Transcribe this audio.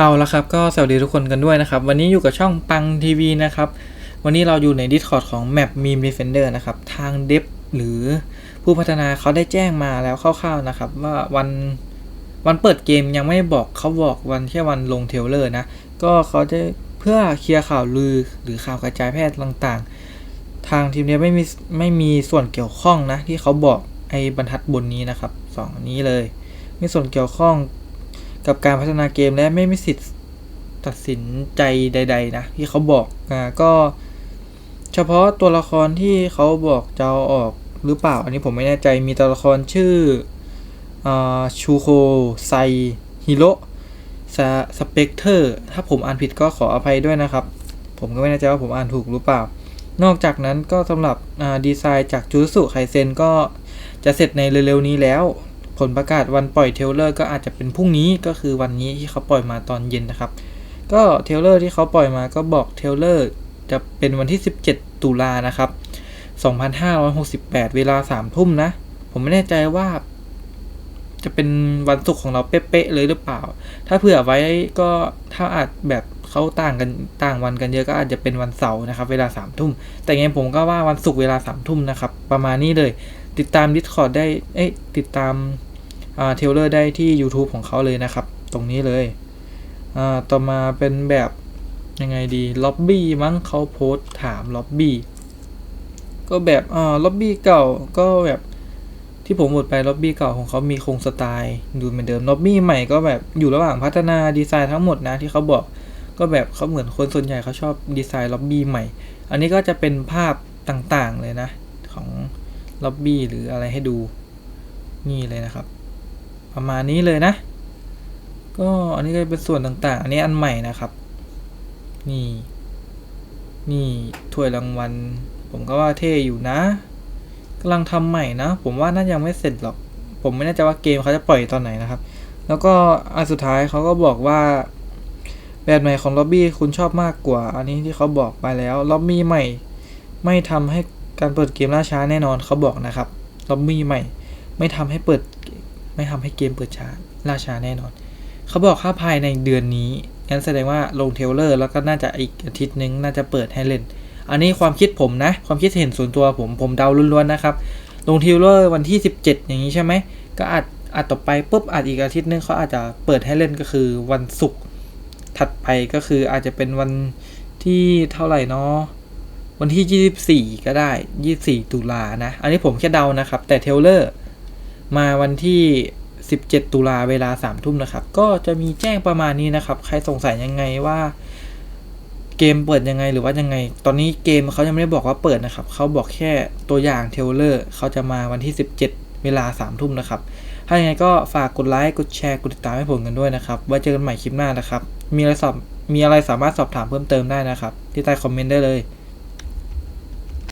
เอาละครับก็สวัสดีทุกคนกันด้วยนะครับ วันนี้อยู่กับช่องปังทีวีนะครับ วันนี้เราอยู่ใน Discord ของ Map Meme Defender นะครับ ทางเดฟหรือผู้พัฒนาเขาได้แจ้งมาแล้วคร่าวๆนะครับ ว่าวันวันเปิดเกมยังไม่บอกเขาบอกวันแค่วันลงเทลเลอร์นะ ก็เขาจะเพื่อเคลียร์ข่าวลือหรือข่าวกระจายแพทย์ต่างๆ ทางทีมเนี้ยไม่มีไม่มีส่วนเกี่ยวข้องนะ ที่เขาบอกไอ้บรรทัดบนนี้นะครับสองอันนี้เลย มีส่วนเกี่ยวข้อง กับการพัฒนาเกมและไม่มีสิทธิ์ตัดสินใจใด ๆ นะ ที่เขาบอกอ่าก็เฉพาะตัวละครที่เขาบอกจะเอาออกหรือเปล่า อันนี้ผมไม่แน่ใจมีตัวละครชื่ออชูโคไซฮิโรสเปกเตอร์ถ้าผมอ่านผิดก็ขออภัยด้วยนะครับ ผมก็ไม่แน่ใจว่าผมอ่านถูกหรือเปล่า นอกจากนั้นก็สำหรับดีไซน์จากจูสุไคเซนก็จะเสร็จในเร็วๆนี้แล้ว ผลประกาศวันปล่อยเทลเลอร์ก็อาจจะเป็นพรุ่งนี้ก็คือวันนี้ที่เขาปล่อยมาตอนเย็นนะครับ ก็เทลเลอร์ที่เขาปล่อยมาก็บอกเทลเลอร์จะเป็นวันที่ 17 ตุลานะครับ 2568 เวลา 3 ทุ่มนะ ผมไม่แน่ใจว่า จะเป็นวันศุกร์ของเราเป๊ะๆเลยหรือเปล่า ถ้าเผื่อไว้ก็ถ้าอาจแบบเขาต่างกันต่างวันกันเยอะก็อาจจะเป็นวันเสาร์นะครับ เวลา3ามทุ่ม แต่ไงผมก็ว่าวันศุกร์เวลา3ามทุ่มนะครับ ประมาณนี้เลย ติดตาม Discord ได้ เอ้ยติดตาม เทเลอร์ได้ที่ YouTube ของเขาเลยนะครับ ตรงนี้เลยอ่าต่อมาเป็นแบบยังไงดีล็อบบี้มั้งเขาโพสถามล็อบบี้ก็แบบอ่าล็อบบี้เก่าก็แบบที่ผมหมดไปล็อบบี้เก่าของเขามีโครงสไตล์ดูเหมือนเดิมล็อบบี้ใหม่ก็แบบอยู่ระหว่างพัฒนาดีไซน์ทั้งหมดนะที่เขาบอกก็แบบเขาเหมือนคนส่วนใหญ่เขาชอบดีไซน์ล็อบบี้ใหม่ อันนี้ก็จะเป็นภาพต่างๆเลยนะ ของล็อบบี้หรืออะไรให้ดูนี่เลยนะครับ ประมาณนี้เลยนะ ก็อันนี้ก็เป็นส่วนต่างๆ อันนี้อันใหม่นะครับ นี่ นี่ถ้วยรางวัล ผมก็ว่าเท่อยู่นะกำลังทำใหม่นะ ผมว่าน่ายังไม่เสร็จหรอก ผมไม่แน่ใจว่าเกมเขาจะปล่อยตอนไหนนะครับ แล้วก็อันสุดท้ายเขาก็บอกว่าแบบใหม่ของล็อบบี้คุณชอบมากกว่า อันนี้ที่เขาบอกไปแล้วล็อบบี้ใหม่ ไม่ทำให้การเปิดเกมล่าช้าแน่นอนเขาบอกนะครับล็อบบี้ใหม่ ไม่ทำให้เปิด ไม่ทำให้เกมเปิดช้าล่าช้าแน่นอน เขาบอกค่าภายในเดือนนี้งั้นแสดงว่าลงเทเลอร์แล้วก็น่าจะอีกอาทิตย์นึงน่าจะเปิดให้เล่น อันนี้ความคิดผมนะ ความคิดเห็นส่วนตัวผมผมเดาล้วนๆนะครับ ลงเทเลอร์วันที่ 17 อย่างนี้ใช่ไหมก็อาจอาจต่อไปปุ๊บอาจอีกอาทิตย์นึงเขาอาจจะเปิดให้เล่นก็คือวันศุกร์ถัดไปก็คืออาจจะเป็นวันที่เท่าไหร่เนาะวันที่ 24 ก็ได้ 24 ตุลานะ อันนี้ผมแค่เดานะครับ แต่เทเลอร์ มาวันที่ 17 ตุลาเวลา3ทุ่มนะครับ ก็จะมีแจ้งประมาณนี้นะครับ ใครสงสัยยังไงว่าเกมเปิดยังไงหรือว่ายังไง ตอนนี้เกมเขายังไม่ได้บอกว่าเปิดนะครับ เขาบอกแค่ตัวอย่างเทเลอร์เขาจะมาวันที่ 17 เวลา3ทุ่มนะครับ ถ้าอย่างไรก็ฝากกดไลค์ กดแชร์ กดติดตามให้ผมกันด้วยนะครับ ไว้เจอกันใหม่คลิปหน้านะครับ มีอะไรสอบ มีอะไรสามารถสอบถามเพิ่มเติมได้นะครับ ที่ใต้คอมเมนต์ได้เลย